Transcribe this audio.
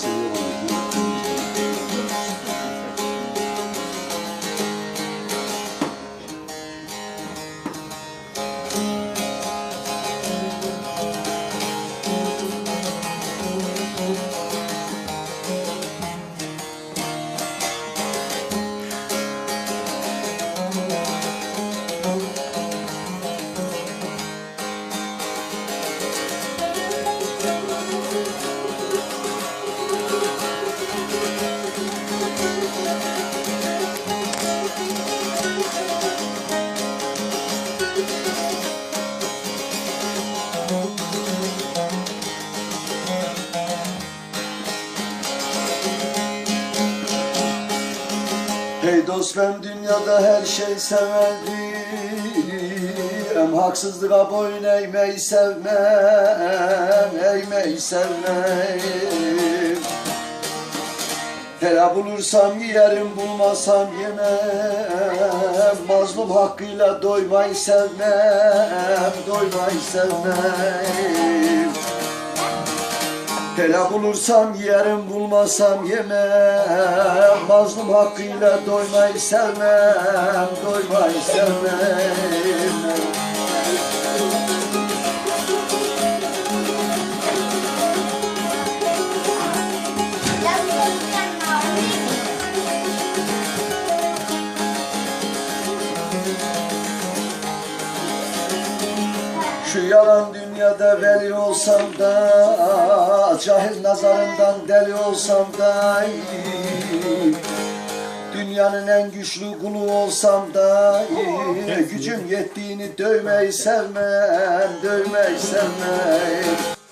Bless you, dost ben dünyada her şey severdim Haksızlığa boyun eğmeyi sevmem Eğmeyi sevmem Hele bulursam yerim bulmasam yemem. Mazlum hakkıyla doymayı sevmem Doymayı sevmem Hele bulursam yerim bulmasam yemem. Mazlum hakkıyla doymayı sevmem Doymayı sevmem. Şu yalan dünyada veli olsam da Cahil nazarından deli olsam da Dünyanın en güçlü kulu olsam da Gücüm yettiğini dövmeyi sevmem Dövmeyi sevmem